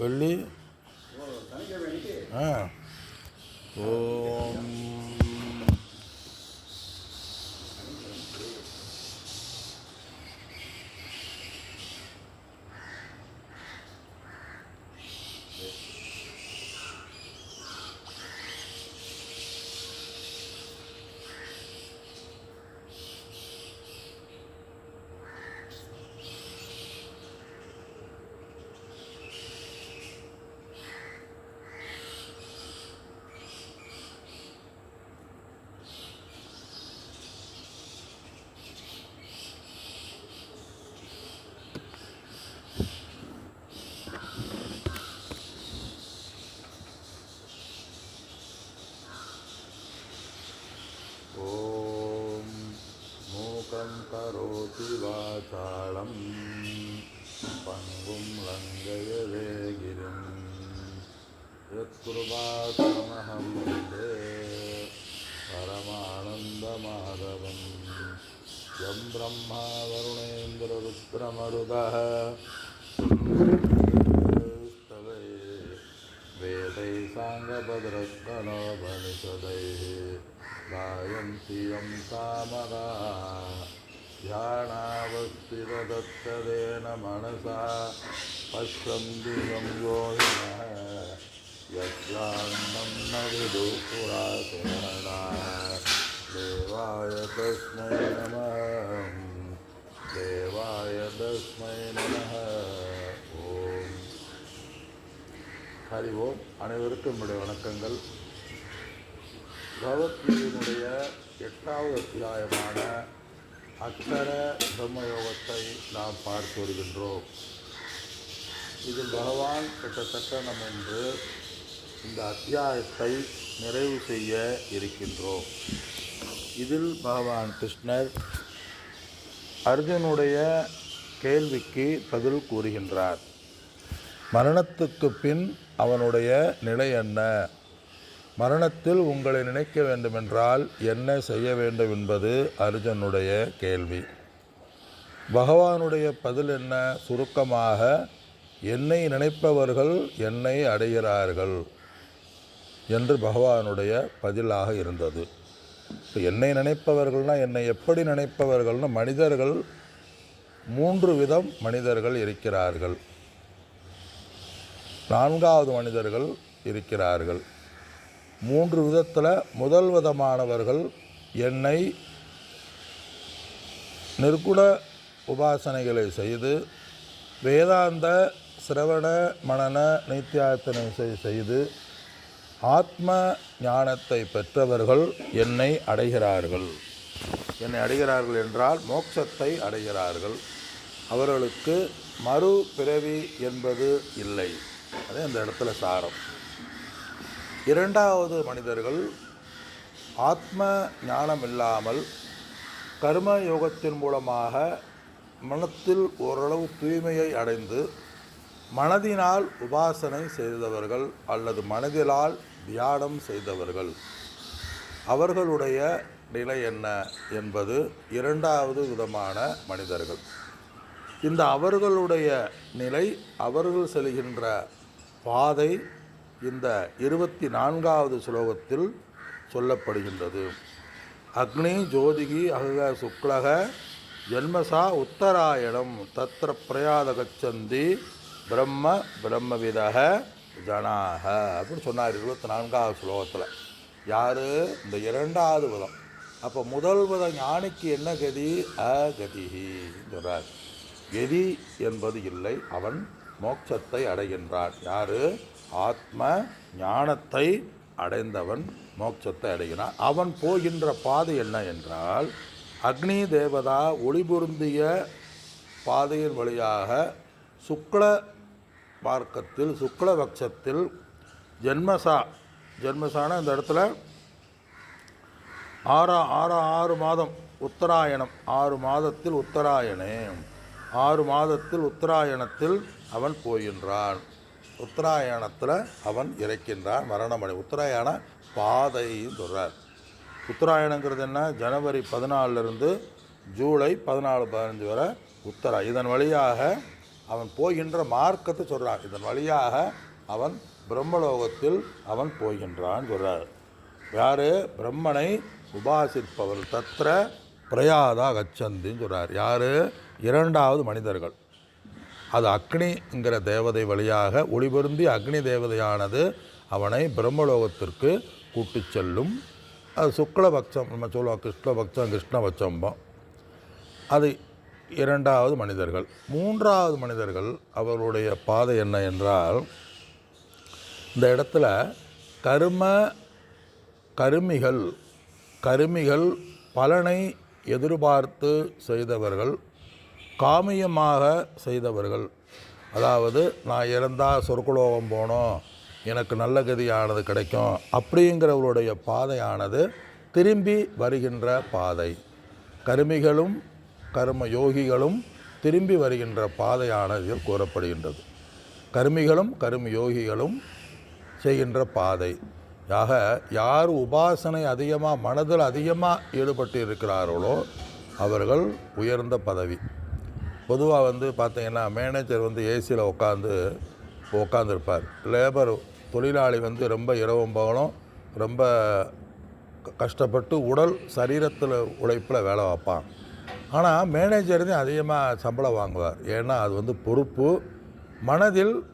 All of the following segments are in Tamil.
வெள்ளி. ஆ. ஓம் वाचालं पङ्गुं लङ्घयते गिरिं यत्कृपातमहं वन्दे परमानन्दमाधवं यं ब्रह्मा वरुणेन्द्ररुद्रमरुदः स्तवे वेदैः साङ्गभद्रस्तनोपनिषदैः गायन्ति यं सामगा ध्यानावस्थितदत्तदेन मनसा पश्यन्ति यं योगिनः यस्यान्नं न विदुपुरासरणा देवाय तस्मै नमः देवाय तस्मै नमः ஓம் ஹரி ஓம் அனைவருக்கும் என்னுடைய வணக்கங்கள் பகவத்கீதையினுடைய எட்டாவது அத்தியாயமான அக்ஷர பிரம்மயோகத்தை நாம் பார்த்து வருகின்றோம். இதில் பகவான் கிட்டத்தட்ட நம்ம இன்று இந்த அத்தியாயத்தை நிறைவு செய்ய இருக்கின்றோம். இதில் பகவான் கிருஷ்ணர் அர்ஜுனுடைய கேள்விக்கு பதில் கூறுகின்றார். மரணத்துக்கு பின் அவனுடைய நிலை என்ன? மரணத்தில் உங்களை நினைக்க வேண்டுமென்றால் என்ன செய்ய வேண்டும் என்பது அர்ஜுனுடைய கேள்வி. பகவானுடைய பதில் என்ன? சுருக்கமாக என்னை நினைப்பவர்கள் என்னை அடைகிறார்கள் என்று பகவானுடைய பதிலாக இருந்தது. இப்போ என்னை நினைப்பவர்கள்னா என்னை எப்படி நினைப்பவர்கள்னு மனிதர்கள் மூன்று விதம் மனிதர்கள் இருக்கிறார்கள். நான்காவது மனிதர்கள் இருக்கிறார்கள். மூன்று விதத்தில் முதல் விதமானவர்கள் என்னை நிர்குண உபாசனைகளை செய்து வேதாந்த சிரவண மனன நித்தியாத்தனை செய்- செய்து ஆத்ம ஞானத்தை பெற்றவர்கள் என்னை அடைகிறார்கள். என்னை அடைகிறார்கள் என்றால் மோட்சத்தை அடைகிறார்கள். அவர்களுக்கு மறு பிறவி என்பது இல்லை. அதே அந்த இடத்துல சாரம். இரண்டாவது மனிதர்கள் ஆத்ம ஞானம் இல்லாமல் கர்ம யோகத்தின் மூலமாக மனத்தில் ஓரளவு தூய்மையை அடைந்து மனதினால் உபாசனை செய்தவர்கள் அல்லது மனதிலால் தியானம் செய்தவர்கள். அவர்களுடைய நிலை என்ன என்பது இரண்டாவது விதமான மனிதர்கள். இந்த அவர்களுடைய நிலை அவர்கள் செல்கின்ற பாதை இந்த இருபத்தி நான்காவது ஸ்லோகத்தில் சொல்லப்படுகின்றது. அக்னி ஜோதிகி அகக சுக்லக ஜென்மசா உத்தராயணம் தத்திர பிரயாத கச்சந்தி பிரம்ம பிரம்மவிதக ஜனாக அப்படின்னு சொன்னார் இருபத்தி நான்காவது ஸ்லோகத்தில். யார்? இந்த இரண்டாவது விதம். அப்போ முதல் வித ஞானிக்கு என்ன கதி? அகதிஹி சொல்கிறார் கதி என்பது இல்லை அவன் மோட்சத்தை அடைகின்றான். யாரு? ஆத்ம ஞானத்தை அடைந்தவன் மோட்சத்தை அடைகிறான். அவன் போகின்ற பாதை என்ன என்றால் அக்னி தேவதா ஒளிபுருந்திய பாதையின் வழியாக சுக்ல மார்க்கத்தில் சுக்ல பட்சத்தில் ஜென்மசா ஜென்மசான இந்த இடத்துல ஆறா ஆறா ஆறு மாதம் உத்தராயணம் ஆறு மாதத்தில் உத்தராயணே ஆறு மாதத்தில் உத்தராயணத்தில் அவன் போகின்றான். உத்தராயணத்தில் அவன் இறக்கின்றான் மரணமடை உத்தராயண பாதையும் சொல்கிறார் உத்தராயணங்கிறது என்ன? ஜனவரி பதினாலிருந்து ஜூலை பதினாலு பதினஞ்சு வரை உத்தரா. இதன் வழியாக அவன் போகின்ற மார்க்கத்தை சொல்கிறான் இதன் வழியாக அவன் பிரம்மலோகத்தில் அவன் போகின்றான் சொல்கிறார் யார்? பிரம்மனை உபாசிப்பவர் தத்திர பிரயாதா கச்சந்தின்னு சொல்கிறார் யார்? இரண்டாவது மனிதர்கள். அது அக்னிங்கிற தேவதை வழியாக ஒளிபொருந்தி அக்னி தேவதையானது அவனை பிரம்மலோகத்திற்கு கூட்டு செல்லும். அது சுக்லபக்ஷம் நம்ம சொல்லுவோம் கிருஷ்ணபக்ஷம் கிருஷ்ணபக்ஷம்பம். அது இரண்டாவது மனிதர்கள். மூன்றாவது மனிதர்கள் அவருடைய பாதை என்ன என்றால் இந்த இடத்துல கரும கருமிகள் கருமிகள் பலனை எதிர்பார்த்து செய்தவர்கள் காமியமாக செய்தவர்கள். அதாவது நான் இறந்தால் சொர்க்குலோகம் போனோம். எனக்கு நல்ல கதியானது கிடைக்கும். அப்படிங்கிறவருடைய பாதையானது திரும்பி வருகின்ற பாதை. கருமிகளும் கர்ம யோகிகளும் திரும்பி வருகின்ற பாதையானது கூறப்படுகின்றது. கருமிகளும் கரும யோகிகளும் செய்கின்ற பாதை. ஆக யார் உபாசனை அதிகமாக மனதில் அதிகமாக ஈடுபட்டு இருக்கிறார்களோ அவர்கள் உயர்ந்த பதவி. பொதுவாக வந்து பார்த்திங்கன்னா மேனேஜர் வந்து ஏசியில் உட்காந்து உட்காந்துருப்பார் லேபர் தொழிலாளி வந்து ரொம்ப இரவும் பகலும் ரொம்ப க- கஷ்டப்பட்டு உடல் சரீரத்தில் உழைப்பில் வேலை வைப்பான். ஆனால் மேனேஜர் தான் அதிகமாக சம்பளம் வாங்குவார். ஏன்னா அது வந்து பொறுப்பு. மனதில்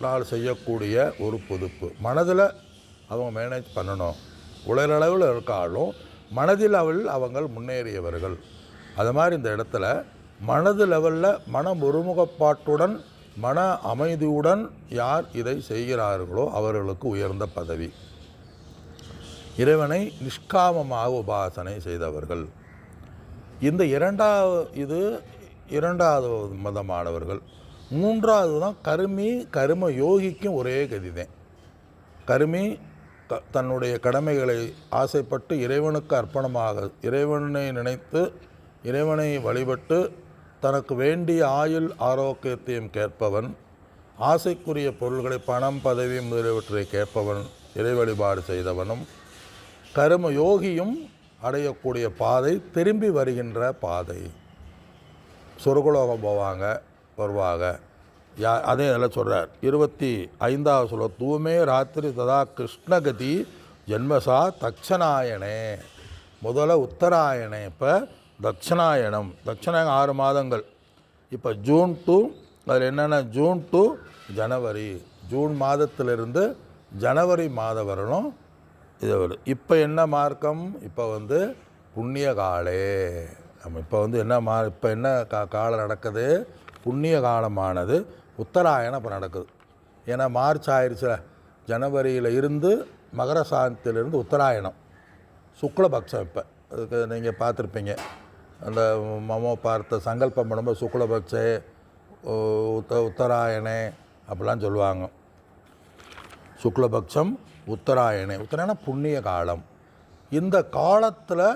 நாள் செய்யக்கூடிய ஒரு பொறுப்பு. மனதில் அவங்க மேனேஜ் பண்ணணும். உலகளவில் இருக்காலும் மனதில் அவள் அவங்கள் முன்னேறியவர்கள். அது மாதிரி இந்த இடத்துல மனது லெவலில் மன ஒருமுகப்பாட்டுடன் மன அமைதியுடன் யார் இதை செய்கிறார்களோ அவர்களுக்கு உயர்ந்த பதவி. இறைவனை நிஷ்காமமாக உபாசனை செய்தவர்கள். இந்த இரண்டாவது இது இரண்டாவது மதமானவர்கள். மூன்றாவது தான் கருமி கரும யோகிக்கும் ஒரே கதிதான். கருமி க தன்னுடைய கடமைகளை ஆசைப்பட்டு இறைவனுக்கு அர்ப்பணமாக இறைவனை நினைத்து இறைவனை வழிபட்டு தனக்கு வேண்டிய ஆயுள் ஆரோக்கியத்தையும் கேட்பவன் ஆசைக்குரிய பொருள்களை பணம் பதவி முதலியவற்றை கேட்பவன் இறை வழிபாடு செய்தவனும் கரும யோகியும் அடையக்கூடிய பாதை திரும்பி வருகின்ற பாதை. சொர்க்கலோகம் போவாங்க வருவாங்க. யா அதே இதில் சொல்கிறார் இருபத்தி ஐந்தாவது சொல்ல தூமே ராத்திரி ததா கிருஷ்ணகதி ஜென்மசா தக்ஷநாயனே முதல்ல உத்தராயணே இப்போ தட்சிணாயணம் தட்சிணாயணம் ஆறு மாதங்கள். இப்போ ஜூன் டு அதில் என்னென்ன ஜூன் டு ஜனவரி. ஜூன் மாதத்திலிருந்து ஜனவரி மாதம் வரணும். இது வரும் இப்போ என்ன மார்க்கம்? இப்போ வந்து புண்ணிய காலே. நம்ம இப்போ வந்து என்ன மா இப்போ என்ன கா காலம் நடக்குது? புண்ணிய காலமானது. உத்தராயணம் இப்போ நடக்குது. ஏன்னா மார்ச் ஆயிடுச்சுல ஜனவரியில் இருந்து மகர சாந்தியிலிருந்து உத்தராயணம். சுக்லபக்ஷம் இப்போ. அதுக்கு நீங்கள் பார்த்துருப்பீங்க. அந்த மமோ பார்த்த சங்கல்பம் பண்ணும்போது சுக்லபக்ஷே உத்த உத்தராயணே அப்படிலாம் சொல்லுவாங்க. சுக்லபக்ஷம் உத்தராயணே. உத்தராயணம் புண்ணிய காலம். இந்த காலத்தில்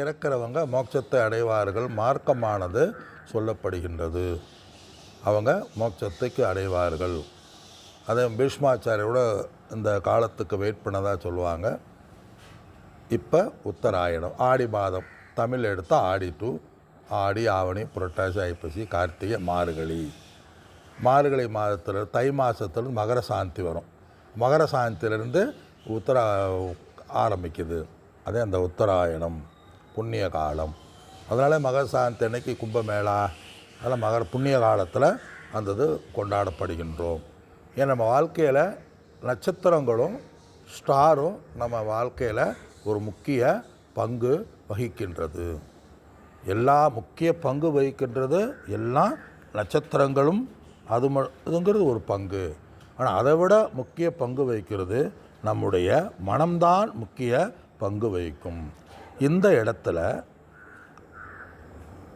இறக்கிறவங்க மோட்சத்தை அடைவார்கள் மார்க்கமானது சொல்லப்படுகின்றது. அவங்க மோட்சத்துக்கு அடைவார்கள். அதே பீஷ்மாச்சாரியோட இந்த காலத்துக்கு வெயிட் பண்ணதாக சொல்லுவாங்க. இப்போ உத்தராயணம் ஆடி மாதம். தமிழ் எடுத்தால் ஆடி டூ ஆடி ஆவணி புரட்டாசி ஐப்பசி கார்த்திகை மார்கழி மார்கழி மாதத்தில் தை மாதத்தில் மகர சாந்தி வரும் மகர சாந்தியிலேருந்து உத்தரா ஆரம்பிக்குது அதே அந்த உத்தராயணம் புண்ணிய காலம் அதனால் மகர சாந்தி அன்னைக்கு கும்பமேளா அதெல்லாம் மகர புண்ணிய காலத்தில் அந்த இது கொண்டாடப்படுகின்றோம் ஏன் நம்ம வாழ்க்கையில் நட்சத்திரங்களும் ஸ்டாரும் நம்ம வாழ்க்கையில் ஒரு முக்கிய பங்கு வகிக்கின்றது. எல்லா முக்கிய பங்கு வகிக்கின்றது எல்லா நட்சத்திரங்களும் அது ம இதுங்கிறது ஒரு பங்கு. ஆனால் அதை விட முக்கிய பங்கு வகிக்கிறது நம்முடைய மனம்தான் முக்கிய பங்கு வகிக்கும். இந்த இடத்துல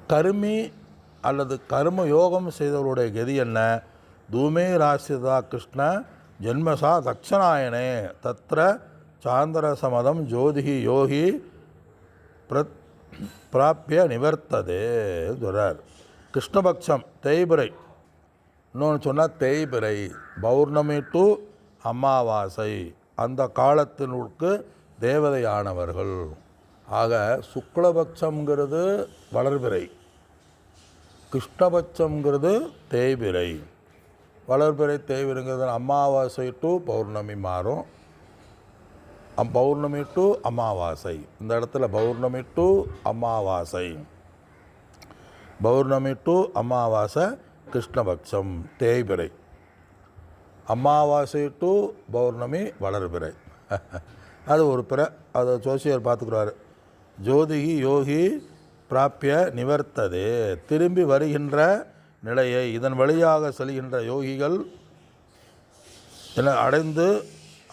கருமி அல்லது கர்ம யோகம் செய்தவருடைய கதி என்ன? தூமே ராசிதா கிருஷ்ண ஜென்மசா தட்சணாயனே தத்ர சாந்திரசமதம் ஜோதிகி யோகி பிரத் பிராப்பிய நிவர்த்ததே சொல்கிறார் கிருஷ்ணபக்ஷம் தேய்பிரை. இன்னொன்று சொன்னால் தேய்பிரை. பௌர்ணமி டு அமாவாசை. அந்த காலத்தினுக்கு தேவதையானவர்கள். ஆக சுக்லபட்சம்ங்கிறது வளர்பிறை. கிருஷ்ணபட்சம்ங்கிறது தேய்பிரை. வளர்பிறை தேய்பிரைங்கிறது அமாவாசை டு பௌர்ணமி மாறும். பௌர்ணமி டு அமாவாசை. இந்த இடத்துல பௌர்ணமி டு அமாவாசை. பௌர்ணமி டு அமாவாசை கிருஷ்ணபக்ஷம் தேய்பிறை அமாவாசை டு பௌர்ணமி வளர்பிறை. அது ஒரு பிற அதை ஜோசியர் பார்த்துக்குறாரு. ஜோதிகி யோகி பிராப்பிய நிவர்த்ததே. திரும்பி வருகின்ற நிலையை இதன் வழியாக செல்கின்ற யோகிகள் என அடைந்து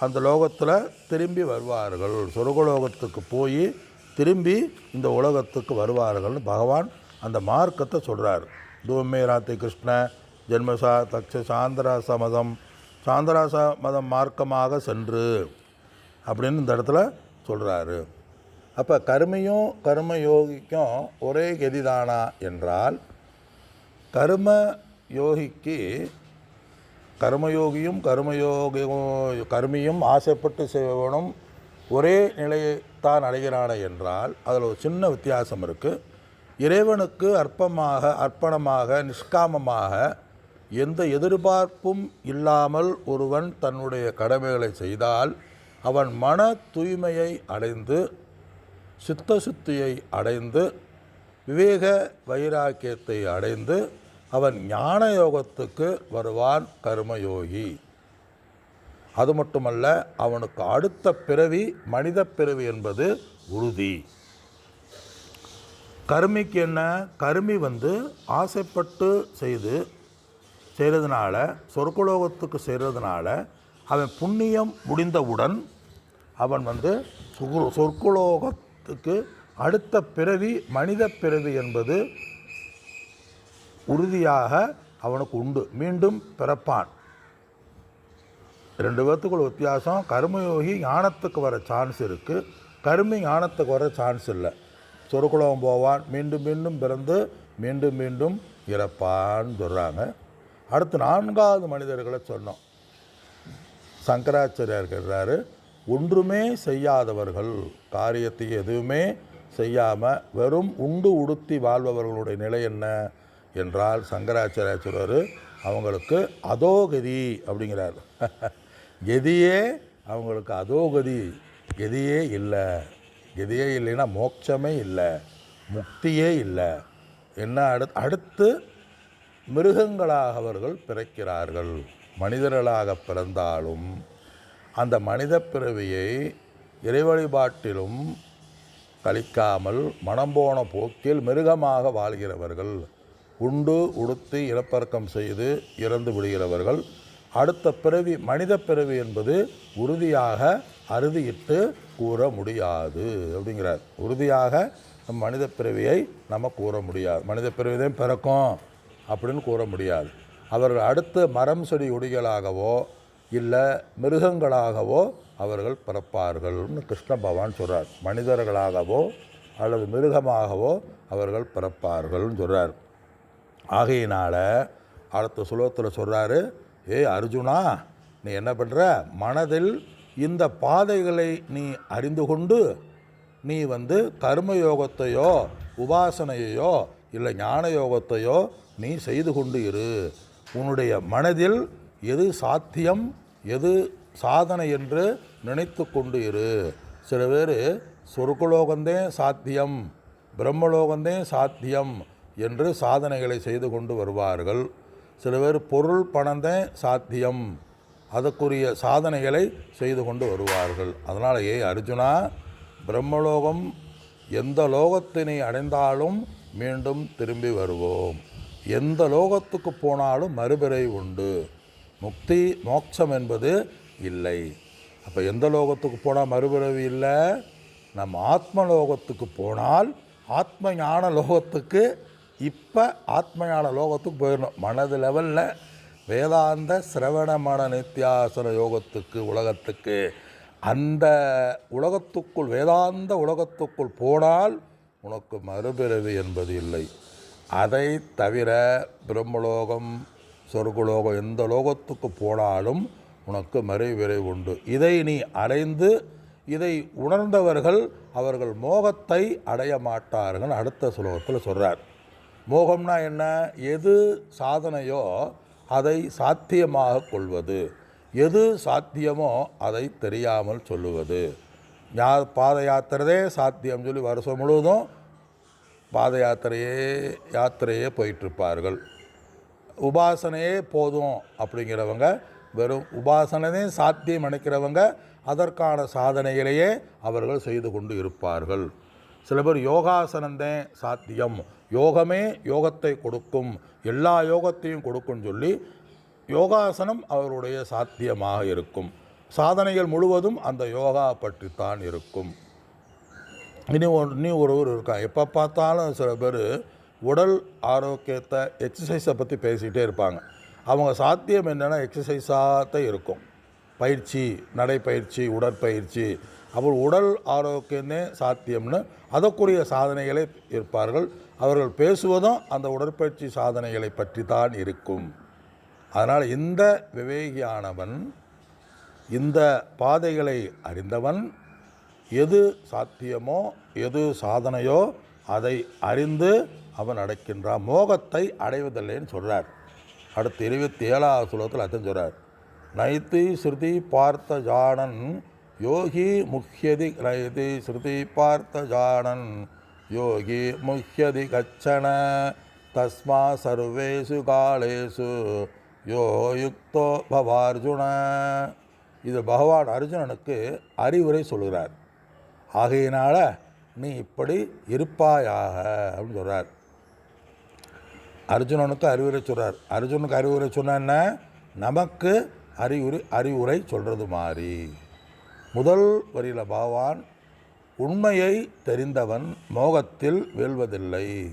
அந்த லோகத்தில் திரும்பி வருவார்கள். சொர்க்கலோகத்துக்கு போய் திரும்பி இந்த உலகத்துக்கு வருவார்கள்னு பகவான் அந்த மார்க்கத்தை சொல்கிறார் தூமே ராத்தி கிருஷ்ண ஜென்மசா தக்ஷ சாந்தராச மதம் சாந்தராச மதம் மார்க்கமாக சென்று அப்படின்னு இந்த இடத்துல சொல்கிறாரு அப்போ கருமையும் கர்ம யோகிக்கும் ஒரே கதிதானா என்றால் கர்ம யோகிக்கு கர்மயோகியும் கர்மயோகியும் கர்மியும் ஆசைப்பட்டு செய்வனும் ஒரே நிலையைத்தான் அடைகிறான என்றால் அதில் ஒரு சின்ன வித்தியாசம் இருக்குது இறைவனுக்கு அற்பமாக அர்ப்பணமாக நிஷ்காமமாக எந்த எதிர்பார்ப்பும் இல்லாமல் ஒருவன் தன்னுடைய கடமைகளை செய்தால் அவன் மன தூய்மையை அடைந்து சித்த சுத்தியை அடைந்து விவேக வைராக்கியத்தை அடைந்து அவன் ஞான யோகத்துக்கு வருவான் கர்மயோகி. அது மட்டுமல்ல அவனுக்கு அடுத்த பிறவி மனித பிறவி என்பது உறுதி. கருமிக்கு என்ன? கருமி வந்து ஆசைப்பட்டு செய்து செய்கிறதுனால சொர்க்கலோகத்துக்கு செய்கிறதுனால அவன் புண்ணியம் முடிந்தவுடன் அவன் வந்து சொர்க்கலோகத்துக்கு அடுத்த பிறவி மனித பிறவி என்பது உறுதியாக அவனுக்கு உண்டு. மீண்டும் பிறப்பான். ரெண்டு பேர்த்துக்குள்ள வித்தியாசம். கர்மயோகி ஞானத்துக்கு வர சான்ஸ் இருக்குது கருமி ஞானத்துக்கு வர சான்ஸ் இல்லை. சொருக்குளம் போவான். மீண்டும் மீண்டும் பிறந்து மீண்டும் மீண்டும் இறப்பான்னு சொல்கிறாங்க அடுத்து நான்காவது மனிதர்களை சொன்னோம். சங்கராச்சாரியார் கேட்குறாரு ஒன்றுமே செய்யாதவர்கள் காரியத்தை எதுவுமே செய்யாமல் வெறும் உண்டு உடுத்தி வாழ்பவர்களுடைய நிலை என்ன? என்றால் சங்கராச்சாரியார் சொல்றாரு அவங்களுக்கு அதோகதி அப்படிங்கிறார். கதியே அவங்களுக்கு அதோகதி. கதியே இல்லை. கதியே இல்லைன்னா மோட்சமே இல்லை. முக்தியே இல்லை. என்ன அடுத்து அடுத்து மிருகங்களாக அவர்கள் பிறக்கிறார்கள். மனிதர்களாக பிறந்தாலும் அந்த மனித பிறவியை இறை வழிபாட்டிலும் கழிக்காமல் மனம் போன போக்கில் மிருகமாக வாழ்கிறவர்கள். உண்டு உடுத்தி இனப்பறக்கம் செய்து இறந்து விடுகிறவர்கள் அடுத்த பிறவி மனித பிறவி என்பது உறுதியாக அறுதியிட்டு கூற முடியாது அப்படிங்கிறார். உறுதியாக நம் மனித பிறவியை நம்ம கூற முடியாது. மனித பிறவி தான் பிறக்கும் அப்படின்னு கூற முடியாது. அவர்கள் அடுத்த மரம் செடி உடிகளாகவோ இல்லை மிருகங்களாகவோ அவர்கள் பிறப்பார்கள்னு கிருஷ்ண பகவான் சொல்கிறார் மனிதர்களாகவோ அல்லது மிருகமாகவோ அவர்கள் பிறப்பார்கள்னு சொல்கிறார் ஆகையினால் அடுத்த சுலோகத்தில் சொல்கிறாரு ஏ அர்ஜுனா நீ என்ன பண்ணுற மனதில் இந்த பாதைகளை நீ அறிந்து கொண்டு நீ வந்து கர்ம யோகத்தையோ உபாசனையையோ இல்லை ஞான யோகத்தையோ நீ செய்து கொண்டு இரு. உன்னுடைய மனதில் எது சாத்தியம் எது சாதனை என்று நினைத்து கொண்டு இரு. சில பேர் சொர்க்கலோகந்தே சாத்தியம் பிரம்மலோகந்தே சாத்தியம் என்று சாதனைகளை செய்து கொண்டு வருவார்கள். சில பேர் பொருள் பணந்தே சாத்தியம். அதற்குரிய சாதனைகளை செய்து கொண்டு வருவார்கள். அதனாலேயே ஏ அர்ஜுனா பிரம்மலோகம் எந்த லோகத்தினை அடைந்தாலும் மீண்டும் திரும்பி வருவோம். எந்த லோகத்துக்கு போனாலும் மறுபிறை உண்டு. முக்தி மோட்சம் என்பது இல்லை. அப்போ எந்த லோகத்துக்கு போனால் மறுபிறவி இல்லை? நம்ம ஆத்ம லோகத்துக்கு போனால் ஆத்ம ஞான லோகத்துக்கு இப்போ ஆத்மஞான லோகத்துக்கு போயிடணும் மனது லெவலில் வேதாந்த சிரவண மன நித்தியாசன யோகத்துக்கு உலகத்துக்கு அந்த உலகத்துக்குள் வேதாந்த உலகத்துக்குள் போனால் உனக்கு மறுபிறவி என்பது இல்லை. அதை தவிர பிரம்மலோகம் சொர்க்கலோகம் எந்த லோகத்துக்கு போனாலும் உனக்கு மறுபிறவி உண்டு. இதை நீ அடைந்து இதை உணர்ந்தவர்கள் அவர்கள் மோகத்தை அடைய மாட்டார்கள். அடுத்த சுலோகத்தில் சொல்கிறார் மோகம்னா என்ன? எது சாதனையோ அதை சாத்தியமாக கொள்வது. எது சாத்தியமோ அதை தெரியாமல் சொல்லுவது. யா பாத யாத்திரதே சாத்தியம் சொல்லி வருஷம் முழுவதும் பாத யாத்திரையே யாத்திரையே போயிட்டுருப்பார்கள். உபாசனையே போதும் அப்படிங்கிறவங்க வெறும் உபாசனையே சாத்தியம் நினைக்கிறவங்க அதற்கான சாதனைகளையே அவர்கள் செய்து கொண்டு இருப்பார்கள். சில பேர் யோகாசனந்தே சாத்தியம். யோகமே யோகத்தை கொடுக்கும். எல்லா யோகத்தையும் கொடுக்கும்னு சொல்லி யோகாசனம் அவருடைய சாத்தியமாக இருக்கும். சாதனைகள் முழுவதும் அந்த யோகா பற்றித்தான் இருக்கும். இனி ஒரு இனி ஒருவர் இருக்கான் எப்போ பார்த்தாலும் சில பேர் உடல் ஆரோக்கியத்தை எக்ஸசைஸை பற்றி பேசிகிட்டே இருப்பாங்க. அவங்க சாத்தியம் என்னென்னா எக்ஸசைஸாக தான் இருக்கும். பயிற்சி நடைப்பயிற்சி உடற்பயிற்சி அவர் உடல் ஆரோக்கியமே சாத்தியம்னு அதற்குரிய சாதனைகளை இருப்பார்கள். அவர்கள் பேசுவதும் அந்த உடற்பயிற்சி சாதனைகளை பற்றி தான் இருக்கும். அதனால் இந்த விவேகியானவன் இந்த பாதைகளை அறிந்தவன் எது சாத்தியமோ எது சாதனையோ அதை அறிந்து அவன் அடைக்கின்றான். மோகத்தை அடைவதில்லைன்னு சொல்கிறார் அடுத்து இருபத்தி ஏழாவது சுலகத்தில் அத்தன் சொல்கிறார் நைத்தி ஸ்ருதி பார்த்த ஜானன் யோகி முக்கியதி நைதி ஸ்ருதி பார்த்த ஜானன் யோகி முக்கியதி கச்சன தஸ்மா சர்வேஷு காலேஷு. யோ யுக்தோ பவார்ஜுன. இது பகவான் அர்ஜுனனுக்கு அறிவுரை சொல்கிறார். ஆகையினால நீ இப்படி இருப்பாயாக அப்படின்னு சொல்கிறார் அர்ஜுனனுக்கு அறிவுரை சொல்கிறார் அர்ஜுனுக்கு அறிவுரை சொன்ன என்ன? நமக்கு அறிவுரை அறிவுரை சொல்கிறது மாதிரி. முதல் வரியில் பகவான் உண்மையை தெரிந்தவன் மோகத்தில் வீழ்வதில்லை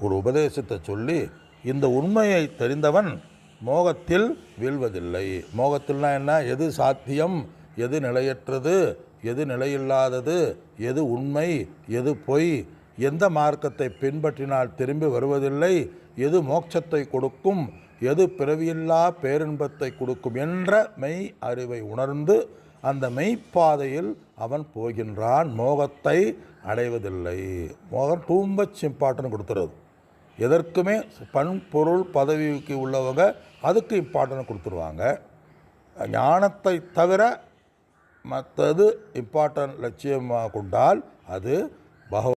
ஒரு உபதேசத்தை சொல்லி இந்த உண்மையை தெரிந்தவன் மோகத்தில் வீழ்வதில்லை. மோகத்தில்னா என்ன? எது சாத்தியம்? எது நிலையற்றது? எது நிலையில்லாதது? எது உண்மை? எது பொய்? எந்த மார்க்கத்தை பின்பற்றினால் திரும்பி வருவதில்லை? எது மோட்சத்தை கொடுக்கும்? எது பிறவியில்லா பேரின்பத்தை கொடுக்கும்? என்ற மெய் அறிவை உணர்ந்து அந்த மெய்ப்பாதையில் அவன் போகின்றான். மோகத்தை அடைவதில்லை. மோகம் டூ மச் இம்பார்ட்டன்ட் கொடுத்துறது. எதற்குமே பண் பொருள் பதவிக்கு உள்ளவங்க அதுக்கு இம்பார்ட்டன்ட் கொடுத்துருவாங்க. ஞானத்தை தவிர மற்றது இம்பார்ட்டன்ட் லட்சியமாக கொண்டால் அது பகவ